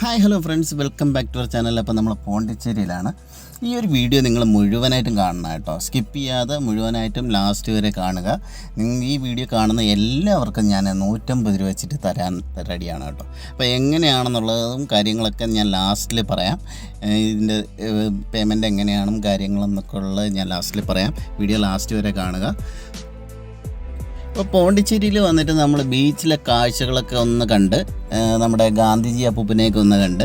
Hi hello friends welcome back to our channel അപ്പോൾ നമ്മൾ പോണ്ടിച്ചേരിയിലാണ്. ഈ ഒരു വീഡിയോ നിങ്ങൾ മുഴുവനായിട്ടും കാണണം കേട്ടോ. സ്കിപ്പ് ചെയ്യാതെ മുഴുവനായിട്ടും ലാസ്റ്റ് വരെ കാണുക. നിങ്ങൾ ഈ വീഡിയോ കാണുന്ന എല്ലാവർക്കും ഞാൻ നൂറ്റമ്പത് രൂപ വെച്ചിട്ട് തരാൻ റെഡിയാണ് കേട്ടോ. അപ്പോൾ എങ്ങനെയാണെന്നുള്ളതും കാര്യങ്ങളൊക്കെ ഞാൻ ലാസ്റ്റിൽ പറയാം. ഇതിന്റെ പേയ്മെന്റ് എങ്ങനെയാണെന്നും കാര്യങ്ങളെന്നൊക്കെ ഉള്ളത് ഞാൻ ലാസ്റ്റിൽ പറയാം. വീഡിയോ ലാസ്റ്റ് വരെ കാണുക. ഇപ്പോൾ പോണ്ടിച്ചേരിയിൽ വന്നിട്ട് നമ്മൾ ബീച്ചിലെ കാഴ്ചകളൊക്കെ ഒന്ന് കണ്ട് നമ്മുടെ ഗാന്ധിജി അപ്പൂപ്പനെയൊക്കെ ഒന്ന് കണ്ട്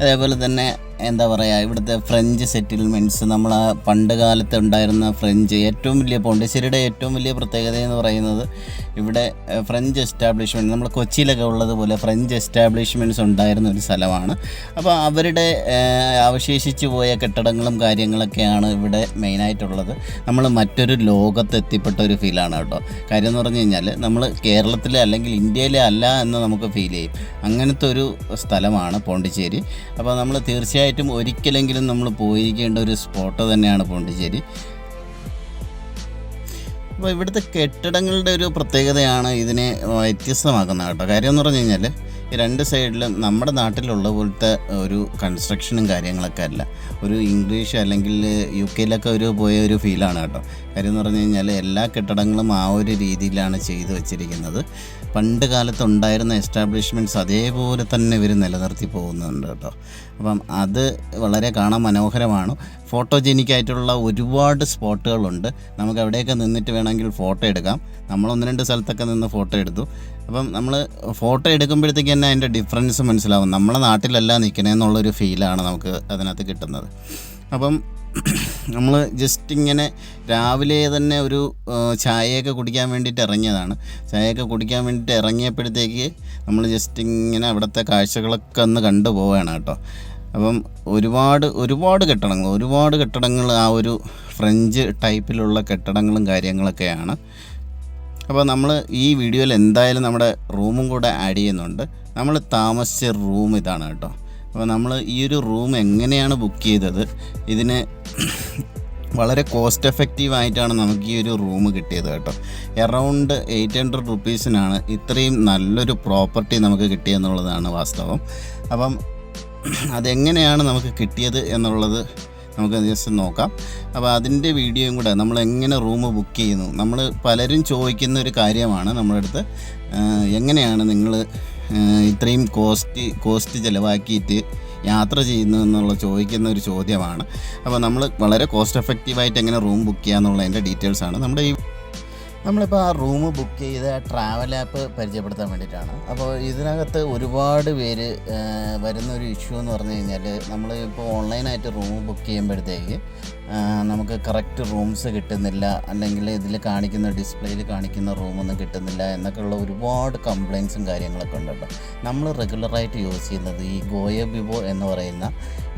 അതേപോലെ തന്നെ എന്താ പറയുക ഇവിടുത്തെ ഫ്രഞ്ച് സെറ്റിൽമെന്റ്സ് നമ്മൾ പണ്ട് കാലത്ത് ഉണ്ടായിരുന്ന ഫ്രഞ്ച് ഏറ്റവും വലിയ പോണ്ടിച്ചേരിയുടെ ഏറ്റവും വലിയ പ്രത്യേകത എന്ന് പറയുന്നത് ഇവിടെ ഫ്രഞ്ച് എസ്റ്റാബ്ലിഷ്മെന്റ് നമ്മൾ കൊച്ചിയിലൊക്കെ ഉള്ളതുപോലെ ഫ്രഞ്ച് എസ്റ്റാബ്ലിഷ്മെന്റ്സ് ഉണ്ടായിരുന്ന ഒരു സ്ഥലമാണ്. അപ്പോൾ അവരുടെ അവശേഷിച്ചു പോയ കെട്ടിടങ്ങളും കാര്യങ്ങളൊക്കെയാണ് ഇവിടെ മെയിനായിട്ടുള്ളത് നമ്മൾ മറ്റൊരു ലോകത്ത് എത്തിപ്പെട്ട ഒരു ഫീലാണ് കേട്ടോ. കാര്യം എന്ന് പറഞ്ഞു കഴിഞ്ഞാൽ നമ്മൾ കേരളത്തിലെ അല്ലെങ്കിൽ ഇന്ത്യയിലെ അല്ല എന്ന് നമുക്ക് ഫീൽ ചെയ്യും. അങ്ങനത്തെ ഒരു സ്ഥലമാണ് പോണ്ടിച്ചേരി. അപ്പോൾ നമ്മൾ തീർച്ചയായിട്ടും ഒരിക്കലെങ്കിലും നമ്മൾ പോയിരിക്കേണ്ട ഒരു സ്പോട്ട് തന്നെയാണ് പോണ്ടിച്ചേരി. അപ്പോൾ ഇവിടുത്തെ കെട്ടിടങ്ങളുടെ ഒരു പ്രത്യേകതയാണ് ഇതിനെ വ്യത്യസ്തമാക്കുന്നത് കേട്ടോ. കാര്യം എന്ന് പറഞ്ഞു കഴിഞ്ഞാൽ രണ്ട് സൈഡിലും നമ്മുടെ നാട്ടിലുള്ള പോലത്തെ ഒരു കൺസ്ട്രക്ഷനും കാര്യങ്ങളൊക്കെ അല്ല. ഒരു ഇംഗ്ലീഷ് അല്ലെങ്കിൽ യു കെയിലൊക്കെ ഒരു പോയ ഒരു ഫീലാണ് കേട്ടോ. കാര്യം എന്ന് പറഞ്ഞു കഴിഞ്ഞാൽ എല്ലാ കെട്ടിടങ്ങളും ആ ഒരു രീതിയിലാണ് ചെയ്തു വച്ചിരിക്കുന്നത്. പണ്ട് കാലത്ത് ഉണ്ടായിരുന്ന എസ്റ്റാബ്ലിഷ്മെന്റ്സ് അതേപോലെ തന്നെ ഇവർ നിലനിർത്തി പോകുന്നുണ്ട് കേട്ടോ. അപ്പം അത് വളരെ കാണാൻ മനോഹരമാണ്. ഫോട്ടോജെനിക് ആയിട്ടുള്ള ഒരുപാട് സ്പോട്ടുകളുണ്ട് നമുക്ക് അവിടെയൊക്കെ നിന്നിട്ട് വേണമെങ്കിൽ ഫോട്ടോ എടുക്കാം. നമ്മൾ ഒന്ന് രണ്ട് സ്ഥലത്തൊക്കെ നിന്ന് ഫോട്ടോ എടുത്തു. അപ്പം നമ്മൾ ഫോട്ടോ എടുക്കുമ്പോഴത്തേക്ക് തന്നെ അതിന്റെ ഡിഫറൻസ് മനസ്സിലാവും. നമ്മളെ നാട്ടിലല്ല നിൽക്കണേന്നുള്ളൊരു ഫീലാണ് നമുക്ക് അതിനകത്ത് കിട്ടുന്നത്. അപ്പം നമ്മൾ ജസ്റ്റ് ഇങ്ങനെ രാവിലെ തന്നെ ഒരു ചായയൊക്കെ കുടിക്കാൻ വേണ്ടിയിട്ട് ഇറങ്ങിയതാണ്. ചായയൊക്കെ കുടിക്കാൻ വേണ്ടിയിട്ട് ഇറങ്ങിയപ്പോഴത്തേക്ക് നമ്മൾ ജസ്റ്റ് ഇങ്ങനെ അവിടുത്തെ കാഴ്ചകളൊക്കെ ഒന്ന് കണ്ടു പോവുകയാണ് കേട്ടോ. അപ്പം ഒരുപാട് ഒരുപാട് കെട്ടിടങ്ങൾ ഒരുപാട് കെട്ടിടങ്ങൾ ആ ഒരു ഫ്രഞ്ച് ടൈപ്പിലുള്ള കെട്ടിടങ്ങളും കാര്യങ്ങളൊക്കെയാണ്. അപ്പോൾ നമ്മൾ ഈ വീഡിയോയിൽ എന്തായാലും നമ്മുടെ റൂമും കൂടെ ആഡ് ചെയ്യുന്നുണ്ട്. നമ്മൾ താമസിച്ച റൂം ഇതാണ് കേട്ടോ. അപ്പോൾ നമ്മൾ ഈ ഒരു റൂം എങ്ങനെയാണ് ബുക്ക് ചെയ്തത്? ഇതിന് വളരെ കോസ്റ്റ് എഫക്റ്റീവ് ആയിട്ടാണ് നമുക്ക് ഈ ഒരു റൂം കിട്ടിയത് കേട്ടോ. എറൗണ്ട് എയ്റ്റ് ഹൺഡ്രഡ് റുപ്പീസിനാണ് ഇത്രയും നല്ലൊരു പ്രോപ്പർട്ടി നമുക്ക് കിട്ടിയെന്നുള്ളതാണ് വാസ്തവം. അപ്പം അതെങ്ങനെയാണ് നമുക്ക് കിട്ടിയത് എന്നുള്ളത് നമുക്ക് ജസ്റ്റ് നോക്കാം. അപ്പോൾ അതിന്റെ വീഡിയോയും കൂടെ നമ്മൾ എങ്ങനെ റൂം ബുക്ക് ചെയ്യുന്നു? നമ്മൾ പലരും ചോദിക്കുന്ന ഒരു കാര്യമാണ് നമ്മുടെ അടുത്ത്. എങ്ങനെയാണ് നിങ്ങൾ ഇത്രയും കോസ്റ്റ് കോസ്റ്റ് ചിലവാക്കിയിട്ട് യാത്ര ചെയ്യുന്നു എന്നുള്ള ചോദിക്കുന്ന ഒരു ചോദ്യമാണ്. അപ്പോൾ നമ്മൾ വളരെ കോസ്റ്റ് എഫക്റ്റീവായിട്ട് എങ്ങനെ റൂം ബുക്ക് ചെയ്യാന്നുള്ളതിന്റെ ഡീറ്റെയിൽസാണ് നമ്മുടെ ഈ നമ്മളിപ്പോൾ ആ റൂം ബുക്ക് ചെയ്ത ട്രാവൽ ആപ്പ് പരിചയപ്പെടുത്താൻ വേണ്ടിയിട്ടാണ്. അപ്പോൾ ഇതിനകത്ത് ഒരുപാട് പേര് വരുന്ന ഒരു ഇഷ്യൂ എന്ന് പറഞ്ഞു കഴിഞ്ഞാൽ നമ്മൾ ഇപ്പോൾ ഓൺലൈനായിട്ട് റൂം ബുക്ക് ചെയ്യുമ്പോഴത്തേക്ക് നമുക്ക് കറക്റ്റ് റൂംസ് കിട്ടുന്നില്ല അല്ലെങ്കിൽ ഇതിൽ കാണിക്കുന്ന ഡിസ്പ്ലേയിൽ കാണിക്കുന്ന റൂമൊന്നും കിട്ടുന്നില്ല എന്നൊക്കെയുള്ള ഒരുപാട് കംപ്ലയിൻസും കാര്യങ്ങളൊക്കെ ഉണ്ട് നമ്മൾ റെഗുലറായിട്ട് യൂസ് ചെയ്യുന്നത് ഈ ഗോയ ബിബോ എന്ന് പറയുന്ന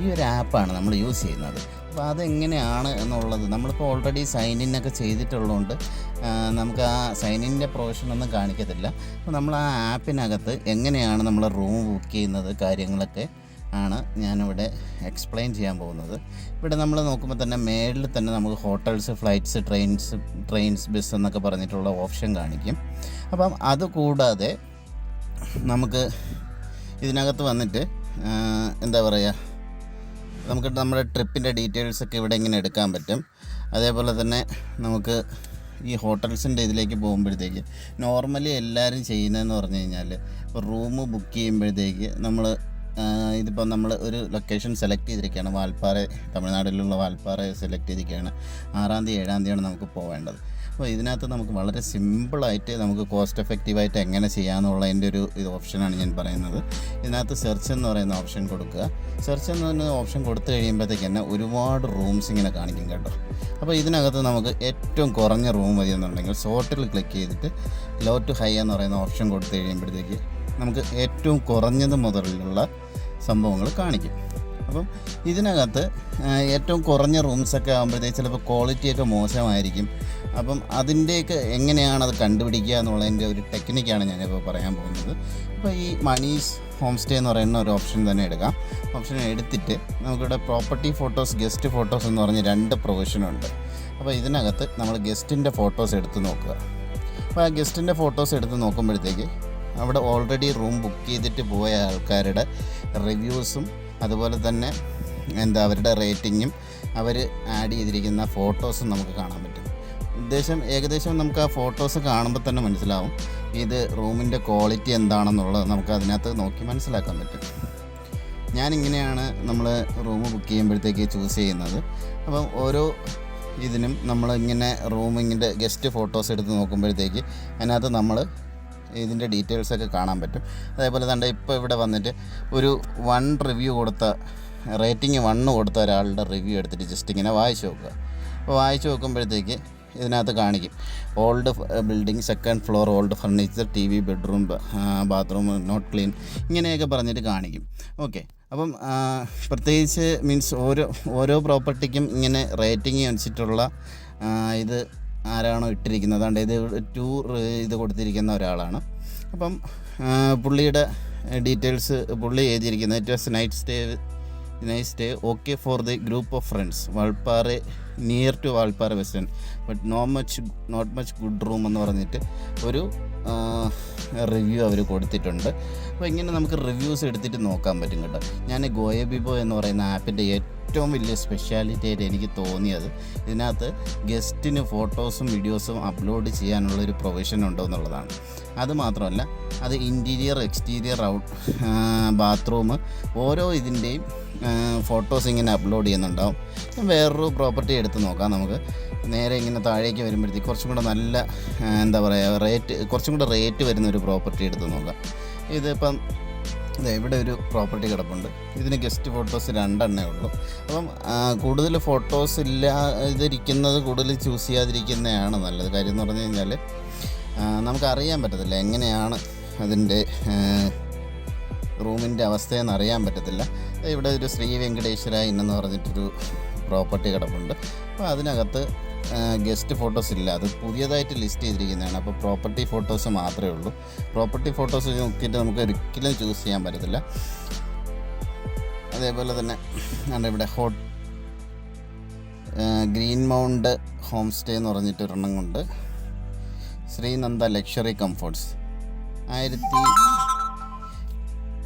ഈ ഒരു ആപ്പാണ് നമ്മൾ യൂസ് ചെയ്യുന്നത്. അപ്പോൾ അതെങ്ങനെയാണ് എന്നുള്ളത് നമ്മളിപ്പോൾ ഓൾറെഡി സൈൻ ഇൻ ഒക്കെ ചെയ്തിട്ടുള്ളതുകൊണ്ട് നമുക്ക് ആ സൈൻ ഇന്റെ പ്രൊവിഷനൊന്നും കാണിക്കത്തില്ല. അപ്പോൾ നമ്മൾ ആ ആപ്പിനകത്ത് എങ്ങനെയാണ് നമ്മൾ റൂം ബുക്ക് ചെയ്യുന്നത് കാര്യങ്ങളൊക്കെ ആണ് ഞാനിവിടെ എക്സ്പ്ലെയിൻ ചെയ്യാൻ പോകുന്നത്. ഇവിടെ നമ്മൾ നോക്കുമ്പോൾ തന്നെ മേളിൽ തന്നെ നമുക്ക് hotels flights trains trains bus എന്നൊക്കെ പറഞ്ഞിട്ടുള്ള ഓപ്ഷൻ കാണിക്കും. അപ്പം അതുകൂടാതെ നമുക്ക് ഇതിനകത്ത് വന്നിട്ട് എന്താ പറയുക നമുക്ക് നമ്മുടെ ട്രിപ്പിന്റെ ഡീറ്റെയിൽസ് ഒക്കെ ഇവിടെ ഇങ്ങനെ എടുക്കാൻ പറ്റും. അതേപോലെ തന്നെ നമുക്ക് ഈ ഹോട്ടൽസിന്റെ ഇതിലേക്ക് പോകുമ്പോഴത്തേക്ക് നോർമലി എല്ലാവരും ചെയ്യുന്നതെന്ന് പറഞ്ഞു കഴിഞ്ഞാൽ ഇപ്പോൾ റൂം ബുക്ക് ചെയ്യുമ്പോഴത്തേക്ക് നമ്മൾ ഇതിപ്പോൾ നമ്മൾ ഒരു ലൊക്കേഷൻ സെലക്ട് ചെയ്തിരിക്കുകയാണ്. വാൽപ്പാറ തമിഴ്നാട്ടിലുള്ള വാൽപ്പാറ സെലക്ട് ചെയ്തിരിക്കുകയാണ്. ആറാം തീയതി ഏഴാം തീയതിയാണ് നമുക്ക് പോവേണ്ടത്. അപ്പോൾ ഇതിനകത്ത് നമുക്ക് വളരെ സിമ്പിളായിട്ട് നമുക്ക് കോസ്റ്റ് എഫക്റ്റീവായിട്ട് എങ്ങനെ ചെയ്യാമെന്നുള്ളതിന്റെ ഒരു ഇത് ഓപ്ഷനാണ് ഞാൻ പറയുന്നത്. ഇതിനകത്ത് സെർച്ച് എന്ന് പറയുന്ന ഓപ്ഷൻ കൊടുക്കുക. സെർച്ച് എന്ന് പറയുന്ന ഓപ്ഷൻ കൊടുത്തു കഴിയുമ്പോഴത്തേക്ക് തന്നെ ഒരുപാട് റൂംസ് ഇങ്ങനെ കാണിക്കും കേട്ടോ. അപ്പോൾ ഇതിനകത്ത് നമുക്ക് ഏറ്റവും കുറഞ്ഞ റൂം മതി എന്നുണ്ടെങ്കിൽ സോർട്ടിൽ ക്ലിക്ക് ചെയ്തിട്ട് ലോ ടു ഹൈ എന്ന് പറയുന്ന ഓപ്ഷൻ കൊടുത്തു കഴിയുമ്പോഴത്തേക്ക് നമുക്ക് ഏറ്റവും കുറഞ്ഞത് മുതലുള്ള സംഭവങ്ങൾ കാണിക്കും. അപ്പം ഇതിനകത്ത് ഏറ്റവും കുറഞ്ഞ റൂംസൊക്കെ ആകുമ്പോഴത്തേക്ക് ചിലപ്പോൾ ക്വാളിറ്റിയൊക്കെ മോശമായിരിക്കും. അപ്പം അതിന്റെയൊക്കെ എങ്ങനെയാണ് അത് കണ്ടുപിടിക്കുക എന്നുള്ളതിന്റെ ഒരു ടെക്നിക്കാണ് ഞാനിപ്പോൾ പറയാൻ പോകുന്നത്. അപ്പോൾ ഈ മണീസ് ഹോം സ്റ്റേ എന്ന് പറയുന്ന ഒരു ഓപ്ഷൻ തന്നെ എടുക്കാം. ഓപ്ഷൻ എടുത്തിട്ട് നമുക്കിവിടെ പ്രോപ്പർട്ടി ഫോട്ടോസ് ഗസ്റ്റ് ഫോട്ടോസ് എന്ന് പറഞ്ഞ് രണ്ട് പ്രൊവിഷനുണ്ട്. അപ്പോൾ ഇതിനകത്ത് നമ്മൾ ഗസ്റ്റിന്റെ ഫോട്ടോസ് എടുത്ത് നോക്കുക. അപ്പോൾ ആ ഗസ്റ്റിന്റെ ഫോട്ടോസ് എടുത്ത് നോക്കുമ്പോഴത്തേക്ക് അവിടെ ഓൾറെഡി റൂം ബുക്ക് ചെയ്തിട്ട് പോയ ആൾക്കാരുടെ റിവ്യൂസും അതുപോലെ തന്നെ എന്താ അവരുടെ റേറ്റിങ്ങും അവർ ആഡ് ചെയ്തിരിക്കുന്ന ഫോട്ടോസും നമുക്ക് കാണാൻ പറ്റും. ഉദ്ദേശം ഏകദേശം നമുക്ക് ആ ഫോട്ടോസ് കാണുമ്പോൾ തന്നെ മനസ്സിലാവും. ഇത് റൂമിന്റെ ക്വാളിറ്റി എന്താണെന്നുള്ളത് നമുക്ക് അതിനകത്ത് നോക്കി മനസ്സിലാക്കാൻ പറ്റും. ഞാനിങ്ങനെയാണ് നമ്മൾ റൂം ബുക്ക് ചെയ്യുമ്പോഴത്തേക്ക് ചൂസ് ചെയ്യുന്നത്. അപ്പം ഓരോ ഇതിനും നമ്മൾ ഇങ്ങനെ റൂമിങ്ങിന്റെ ഗസ്റ്റ് ഫോട്ടോസ് എടുത്ത് നോക്കുമ്പോഴത്തേക്ക് അതിനകത്ത് നമ്മൾ ഇതിന്റെ ഡീറ്റെയിൽസൊക്കെ കാണാൻ പറ്റും. അതേപോലെ തന്നെ ഇപ്പോൾ ഇവിടെ വന്നിട്ട് ഒരു വൺ റിവ്യൂ കൊടുത്ത റേറ്റിംഗ് വണ്ണ് കൊടുത്ത ഒരാളുടെ റിവ്യൂ എടുത്തിട്ട് ജസ്റ്റ് ഇങ്ങനെ വായിച്ചു നോക്കുക. അപ്പോൾ വായിച്ചു നോക്കുമ്പോഴത്തേക്ക് ഇതിനകത്ത് കാണിക്കും. Old building second floor old furniture T V bedroom bathroom not clean ഇങ്ങനെയൊക്കെ പറഞ്ഞിട്ട് കാണിക്കും. ഓക്കെ അപ്പം പ്രത്യേകിച്ച് മീൻസ് ഓരോ ഓരോ പ്രോപ്പർട്ടിക്കും ഇങ്ങനെ റേറ്റിംഗ് അനുസരിച്ചിട്ടുള്ള ഇത് ആരാണോ ഇട്ടിരിക്കുന്നത്. അതുകൊണ്ട് ഇത് ടൂ ഇത് കൊടുത്തിരിക്കുന്ന ഒരാളാണ്. അപ്പം പുള്ളിയുടെ ഡീറ്റെയിൽസ് പുള്ളി എഴുതിയിരിക്കുന്നത്. It was night stay night stay okay for the group of friends Valparai near to Valparai western but no much not much good room എന്ന് പറഞ്ഞിട്ട് ഒരു റിവ്യൂ അവർ കൊടുത്തിട്ടുണ്ട്. അപ്പോൾ ഇങ്ങനെ നമുക്ക് റിവ്യൂസ് എടുത്തിട്ട് നോക്കാൻ പറ്റും കേട്ടോ. ഞാൻ ഗോയബിബോ എന്ന് പറയുന്ന ആപ്പിന്റെ ഏറ്റവും വലിയ സ്പെഷ്യാലിറ്റി ആയിട്ട് എനിക്ക് തോന്നിയത് ഇതിനകത്ത് ഗസ്റ്റിന് ഫോട്ടോസും വീഡിയോസും അപ്ലോഡ് ചെയ്യാനുള്ള ഒരു പ്രൊവിഷൻ ഉണ്ടോ എന്നുള്ളതാണ്. അത് മാത്രമല്ല അത് ഇന്റീരിയർ എക്സ്റ്റീരിയർ ഔട്ട് ബാത്റൂം ഓരോ ഇതിന്റെയും ഫോട്ടോസ് ഇങ്ങനെ അപ്ലോഡ് ചെയ്യുന്നുണ്ടാവും. വേറൊരു പ്രോപ്പർട്ടി എടുത്ത് നോക്കാം നമുക്ക്. നേരെ ഇങ്ങനെ താഴേക്ക് വരുമ്പോഴത്തേക്ക് കുറച്ചും കൂടെ നല്ല എന്താ പറയുക റേറ്റ് കുറച്ചും കൂടെ റേറ്റ് വരുന്ന ഒരു പ്രോപ്പർട്ടി എടുത്ത് നോക്കാം. ഇതിപ്പം ഇവിടെ ഒരു പ്രോപ്പർട്ടി കിടപ്പുണ്ട്. ഇതിന് ഗസ്റ്റ് ഫോട്ടോസ് രണ്ടെണ്ണേ ഉള്ളൂ. അപ്പം കൂടുതൽ ഫോട്ടോസ് ഇല്ലാതിരിക്കുന്നത് കൂടുതൽ ചൂസ് ചെയ്യാതിരിക്കുന്നതാണ് നല്ലത്. കാര്യം എന്ന് പറഞ്ഞു കഴിഞ്ഞാൽ നമുക്കറിയാൻ പറ്റത്തില്ല എങ്ങനെയാണ് അതിന്റെ റൂമിന്റെ അവസ്ഥയെന്ന് അറിയാൻ പറ്റത്തില്ല. ഇവിടെ ഒരു ശ്രീ വെങ്കടേശ്വര ഇന്നെന്ന് പറഞ്ഞിട്ടൊരു പ്രോപ്പർട്ടി കിടപ്പുണ്ട്. അപ്പോൾ അതിനകത്ത് ഗസ്റ്റ് ഫോട്ടോസ് ഇല്ല. അത് പുതിയതായിട്ട് ലിസ്റ്റ് ചെയ്തിരിക്കുന്നതാണ്. അപ്പോൾ പ്രോപ്പർട്ടി ഫോട്ടോസ് മാത്രമേ ഉള്ളൂ. പ്രോപ്പർട്ടി ഫോട്ടോസ് നോക്കിയിട്ട് നമുക്ക് ഒരിക്കലും ചൂസ് ചെയ്യാൻ പറ്റത്തില്ല. അതേപോലെ തന്നെ ആണ് ഇവിടെ hot green mount home stay എന്ന് പറഞ്ഞിട്ട് ഒരെണ്ണം കൊണ്ട് ശ്രീനന്ദ ലക്ഷറി കംഫോർട്സ്. ആയിരത്തി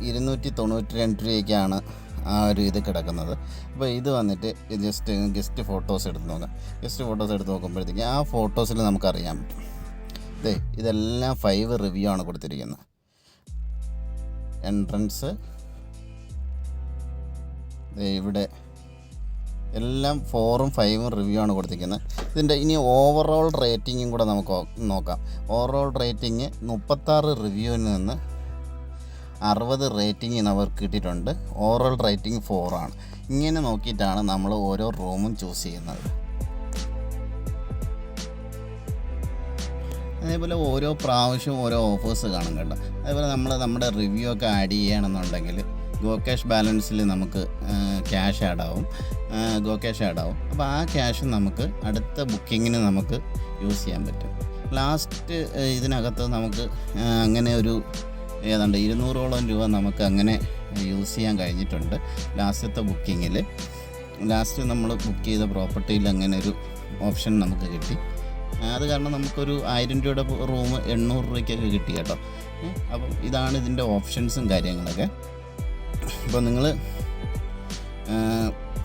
ഇരുന്നൂറ്റി തൊണ്ണൂറ്റി രണ്ട് രൂപയ്ക്കാണ് ആ ഒരു ഇത് കിടക്കുന്നത്. അപ്പോൾ ഇത് വന്നിട്ട് ജസ്റ്റ് ഗസ്റ്റ് ഫോട്ടോസ് എടുത്ത് നോക്കാം. ഗസ്റ്റ് ഫോട്ടോസ് എടുത്ത് നോക്കുമ്പോഴത്തേക്ക് ആ ഫോട്ടോസിൽ നമുക്കറിയാൻ പറ്റും. ദേ ഇതെല്ലാം ഫൈവ് റിവ്യൂ ആണ് കൊടുത്തിരിക്കുന്നത്. എൻട്രൻസ് ഇവിടെ എല്ലാം ഫോറും ഫൈവും റിവ്യൂ ആണ് കൊടുത്തിരിക്കുന്നത്. ഇതിന്റെ ഇനി ഓവറോൾ റേറ്റിങ്ങും കൂടെ നമുക്ക് നോക്കാം. ഓവറോൾ റേറ്റിംഗ് മുപ്പത്താറ് റിവ്യൂവിൽ നിന്ന് അറുപത് റേറ്റിംഗ് അവർക്ക് കിട്ടിയിട്ടുണ്ട്. ഓവറൽ റേറ്റിംഗ് ഫോറാണ് ഇങ്ങനെ നോക്കിയിട്ടാണ് നമ്മൾ ഓരോ റൂമും ചൂസ് ചെയ്യുന്നത്. അതേപോലെ ഓരോ പ്രാവശ്യവും ഓരോ ഓഫേഴ്സ് കാണും കേട്ടോ. അതേപോലെ നമ്മൾ നമ്മുടെ റിവ്യൂ ഒക്കെ ആഡ് ചെയ്യണമെന്നുണ്ടെങ്കിൽ ഗോ ക്യാഷ് ബാലൻസിൽ നമുക്ക് ക്യാഷ് ആഡ് ആവും. ഗോ ക്യാഷ് ആഡ് ആവും. അപ്പോൾ ആ ക്യാഷ് നമുക്ക് അടുത്ത ബുക്കിങ്ങിന് നമുക്ക് യൂസ് ചെയ്യാൻ പറ്റും. ലാസ്റ്റ് ഇതിനകത്ത് നമുക്ക് അങ്ങനെ ഒരു ഏതാണ്ട് ഇരുന്നൂറോളം രൂപ നമുക്ക് അങ്ങനെ യൂസ് ചെയ്യാൻ കഴിഞ്ഞിട്ടുണ്ട് ലാസ്റ്റത്തെ ബുക്കിങ്ങിൽ. ലാസ്റ്റ് നമ്മൾ ബുക്ക് ചെയ്ത പ്രോപ്പർട്ടിയിൽ അങ്ങനെ ഒരു ഓപ്ഷൻ നമുക്ക് കിട്ടി. അത് കാരണം നമുക്കൊരു ആയിരം രൂപയുടെ റൂം എണ്ണൂറ് രൂപയ്ക്കൊക്കെ കിട്ടി കേട്ടോ. അപ്പം ഇതാണ് ഇതിന്റെ ഓപ്ഷൻസും കാര്യങ്ങളൊക്കെ. അപ്പോൾ നിങ്ങൾ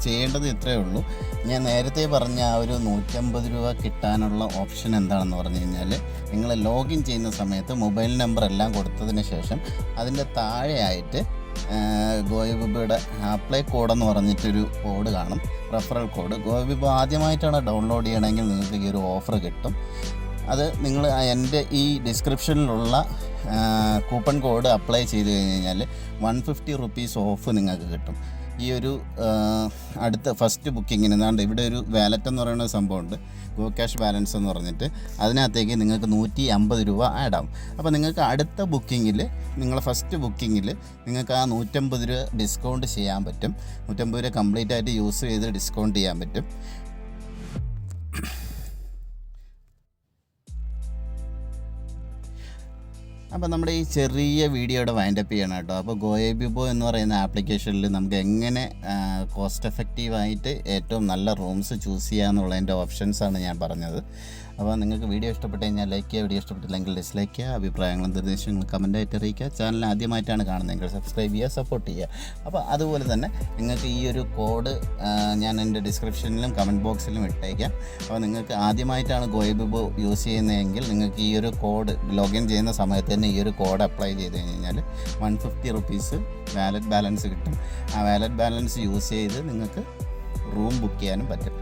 ചെയ്യേണ്ടത് ഇത്രയേ ഉള്ളൂ. ഞാൻ നേരത്തെ പറഞ്ഞ ആ ഒരു നൂറ്റമ്പത് രൂപ കിട്ടാനുള്ള ഓപ്ഷൻ എന്താണെന്ന് പറഞ്ഞു കഴിഞ്ഞാൽ നിങ്ങൾ ലോഗിൻ ചെയ്യുന്ന സമയത്ത് മൊബൈൽ നമ്പർ എല്ലാം കൊടുത്തതിന് ശേഷം അതിന്റെ താഴെയായിട്ട് ഗോയബിബയുടെ അപ്ലൈ കോഡെന്ന് പറഞ്ഞിട്ടൊരു കോഡ് കാണും. Referral code. ഗോയബിബ ആദ്യമായിട്ടാണ് ഡൗൺലോഡ് ചെയ്യണമെങ്കിൽ നിങ്ങൾക്ക് ഈ ഒരു ഓഫർ കിട്ടും. അത് നിങ്ങൾ എന്റെ ഈ ഡിസ്ക്രിപ്ഷനിലുള്ള കൂപ്പൺ കോഡ് അപ്ലൈ ചെയ്ത് കഴിഞ്ഞ് കഴിഞ്ഞാൽ വൺ ഫിഫ്റ്റി റുപ്പീസ് ഓഫ് നിങ്ങൾക്ക് കിട്ടും. ഈ ഒരു അടുത്ത ഫസ്റ്റ് ബുക്കിങ്ങിന് എന്നാണ്ട് ഇവിടെ ഒരു വാലറ്റ് എന്ന് പറയുന്ന സംഭവമുണ്ട്. ഗോ ക്യാഷ് ബാലൻസ് എന്ന് പറഞ്ഞിട്ട്. അതിനകത്തേക്ക് നിങ്ങൾക്ക് നൂറ്റി അമ്പത് രൂപ ആഡ് ആവും. അപ്പോൾ നിങ്ങൾക്ക് അടുത്ത ബുക്കിങ്ങിൽ നിങ്ങളെ ഫസ്റ്റ് ബുക്കിങ്ങിൽ നിങ്ങൾക്ക് ആ നൂറ്റമ്പത് രൂപ ഡിസ്കൗണ്ട് ചെയ്യാൻ പറ്റും. നൂറ്റമ്പത് രൂപ കംപ്ലീറ്റ് ആയിട്ട് യൂസ് ചെയ്ത് ഡിസ്കൗണ്ട് ചെയ്യാൻ പറ്റും. അപ്പോൾ നമ്മുടെ ഈ ചെറിയ വീഡിയോയുടെ വൈൻഡപ്പ് ചെയ്യണം കേട്ടോ. അപ്പോൾ ഗോയബിബോ എന്ന് പറയുന്ന ആപ്ലിക്കേഷനിൽ നമുക്ക് എങ്ങനെ കോസ്റ്റ് എഫക്റ്റീവായിട്ട് ഏറ്റവും നല്ല റൂംസ് ചൂസ് ഓപ്ഷൻസ് ഓപ്ഷൻസാണ് ഞാൻ പറഞ്ഞത്. അപ്പോൾ നിങ്ങൾക്ക് വീഡിയോ ഇഷ്ടപ്പെട്ട് കഴിഞ്ഞാൽ ലൈക്ക് ചെയ്യുക വീഡിയോ ഇഷ്ടപ്പെട്ടില്ലെങ്കിൽ ഡിസ്ലൈക്ക് ചെയ്യുക അഭിപ്രായങ്ങളും നിർദ്ദേശങ്ങളും കമന്റായിട്ട് അറിയിക്കുക. ചാനൽ ആദ്യമായിട്ടാണ് കാണുന്നതെങ്കിൽ സബ്സ്ക്രൈബ് ചെയ്യുക സപ്പോർട്ട് ചെയ്യുക. അപ്പോൾ അതുപോലെ തന്നെ നിങ്ങൾക്ക് ഈ ഒരു കോഡ് ഞാൻ എന്റെ ഡിസ്ക്രിപ്ഷനിലും കമന്റ് ബോക്സിലും ഇട്ടേക്കാം. അപ്പോൾ നിങ്ങൾക്ക് ആദ്യമായിട്ടാണ് ഗോയബിബോ യൂസ് ചെയ്യുന്നതെങ്കിൽ നിങ്ങൾക്ക് ഈ ഒരു കോഡ് ലോഗിൻ ചെയ്യുന്ന സമയത്ത് തന്നെ ഈ ഒരു കോഡ് അപ്ലൈ ചെയ്ത് കഴിഞ്ഞാൽ one fifty rupees wallet balance കിട്ടും. ആ വാലറ്റ് ബാലൻസ് യൂസ് ചെയ്ത് നിങ്ങൾക്ക് റൂം ബുക്ക് ചെയ്യാനും പറ്റും.